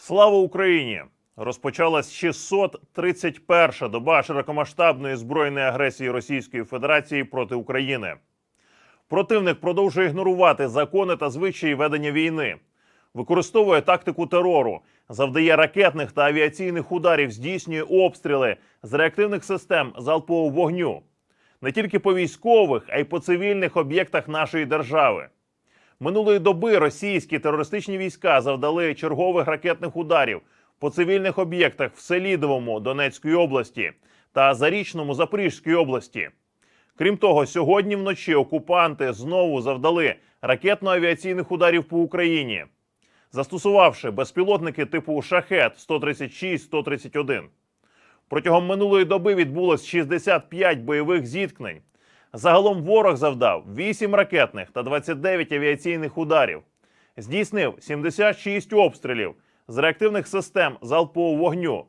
Слава Україні! Розпочалась 631-ша доба широкомасштабної збройної агресії Російської Федерації проти України. Противник продовжує ігнорувати закони та звичаї ведення війни, використовує тактику терору, завдає ракетних та авіаційних ударів, здійснює обстріли з реактивних систем залпового вогню не тільки по військових, а й по цивільних об'єктах нашої держави. Минулої доби російські терористичні війська завдали чергових ракетних ударів по цивільних об'єктах в Селідовому Донецької області та Зарічному Запорізької області. Крім того, сьогодні вночі окупанти знову завдали ракетно-авіаційних ударів по Україні, застосувавши безпілотники типу Шахет 136-131. Протягом минулої доби відбулось 65 бойових зіткнень. Загалом ворог завдав 8 ракетних та 29 авіаційних ударів, здійснив 76 обстрілів з реактивних систем залпового вогню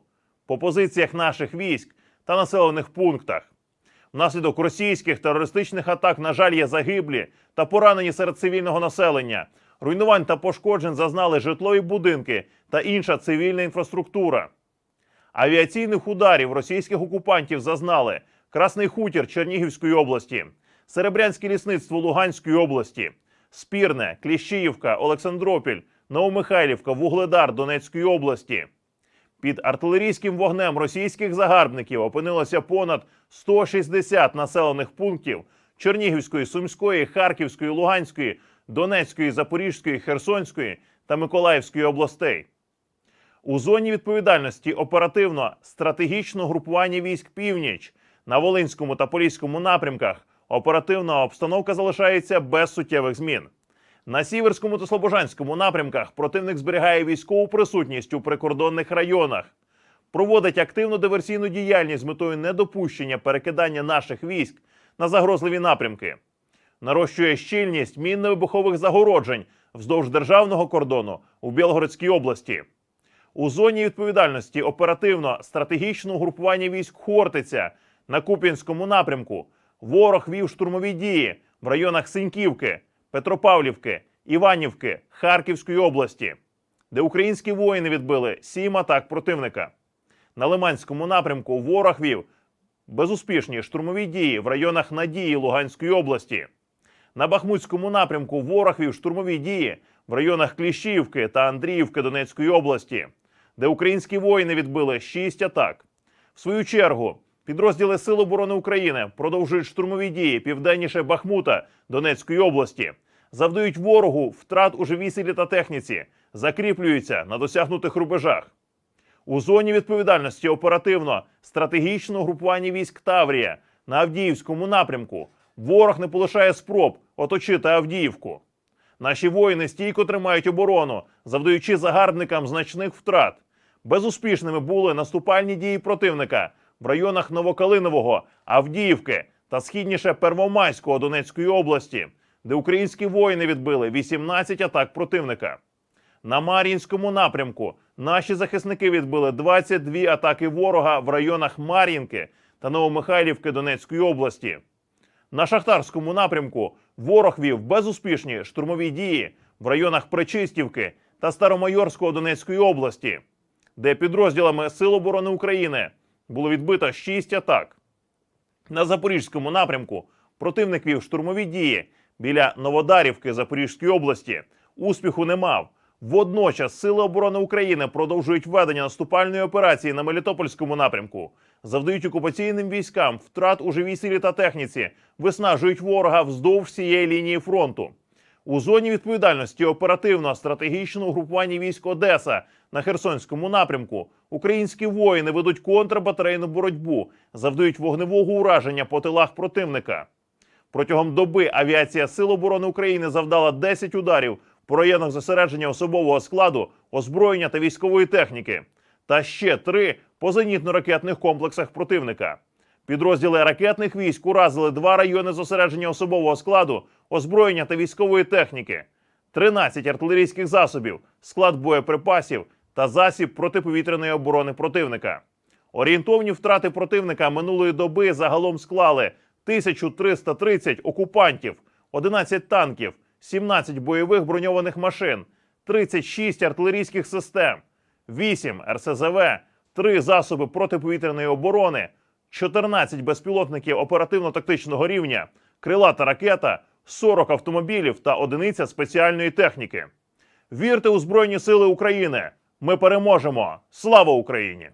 по позиціях наших військ та населених пунктах. Внаслідок російських терористичних атак, на жаль, є загиблі та поранені серед цивільного населення. Руйнувань та пошкоджень зазнали житлові будинки та інша цивільна інфраструктура. Авіаційних ударів російських окупантів зазнали Красний Хутір Чернігівської області, Серебрянське лісництво Луганської області, Спірне, Кліщіївка, Олександропіль, Новомихайлівка, Вугледар Донецької області. Під артилерійським вогнем російських загарбників опинилося понад 160 населених пунктів Чернігівської, Сумської, Харківської, Луганської, Донецької, Запорізької, Херсонської та Миколаївської областей. У зоні відповідальності оперативно стратегічного групування військ Північ на Волинському та Поліському напрямках оперативна обстановка залишається без суттєвих змін. На Сіверському та Слобожанському напрямках противник зберігає військову присутність у прикордонних районах, проводить активну диверсійну діяльність з метою недопущення перекидання наших військ на загрозливі напрямки, нарощує щільність мінно-вибухових загороджень вздовж державного кордону у Білгородській області. У зоні відповідальності оперативно стратегічного групування військ Хортиця на Куп'янському напрямку ворог вів штурмові дії в районах Синьківки, Петропавлівки, Іванівки, Харківської області, де українські воїни відбили сім атак противника. На Лиманському напрямку ворог вів безуспішні штурмові дії в районах Надії Луганської області. На Бахмутському напрямку ворог вів штурмові дії в районах Кліщівки та Андріївки Донецької області, де українські воїни відбили шість атак. В свою чергу, підрозділи Сил оборони України продовжують штурмові дії південніше Бахмута Донецької області, завдають ворогу втрат у живій силі та техніці, закріплюються на досягнутих рубежах. У зоні відповідальності оперативно стратегічного групування військ Таврія на Авдіївському напрямку ворог не полишає спроб оточити Авдіївку. Наші воїни стійко тримають оборону, завдаючи загарбникам значних втрат. Безуспішними були наступальні дії противника в районах Новокалинового, Авдіївки та східніше Первомайського Донецької області, де українські воїни відбили 18 атак противника. На Мар'їнському напрямку наші захисники відбили 22 атаки ворога в районах Мар'їнки та Новомихайлівки Донецької області. На Шахтарському напрямку ворог вів безуспішні штурмові дії в районах Причистівки та Старомайорського Донецької області, де підрозділами Сил оборони України було відбито 6 атак. На Запорізькому напрямку противник вів штурмові дії біля Новодарівки Запорізької області. Успіху не мав. Водночас Сили оборони України продовжують ведення наступальної операції на Мелітопольському напрямку, завдають окупаційним військам втрат у живій силі та техніці, виснажують ворога вздовж всієї лінії фронту. У зоні відповідальності оперативно стратегічного групування військ Одеса на Херсонському напрямку українські воїни ведуть контрбатарейну боротьбу, завдають вогневого ураження по тилах противника. Протягом доби авіація Сил оборони України завдала 10 ударів по районах зосередження особового складу, озброєння та військової техніки, та ще три по зенітно-ракетних комплексах противника. Підрозділи ракетних військ уразили два райони зосередження особового складу, озброєння та військової техніки, 13 артилерійських засобів, склад боєприпасів та засіб протиповітряної оборони противника. Орієнтовні втрати противника минулої доби загалом склали 1330 окупантів, 11 танків, 17 бойових броньованих машин, 36 артилерійських систем, 8 РСЗВ, 3 засоби протиповітряної оборони, 14 безпілотників оперативно-тактичного рівня, крилата ракета, 40 автомобілів та одиниця спеціальної техніки. Вірте у Збройні Сили України! Ми переможемо! Слава Україні!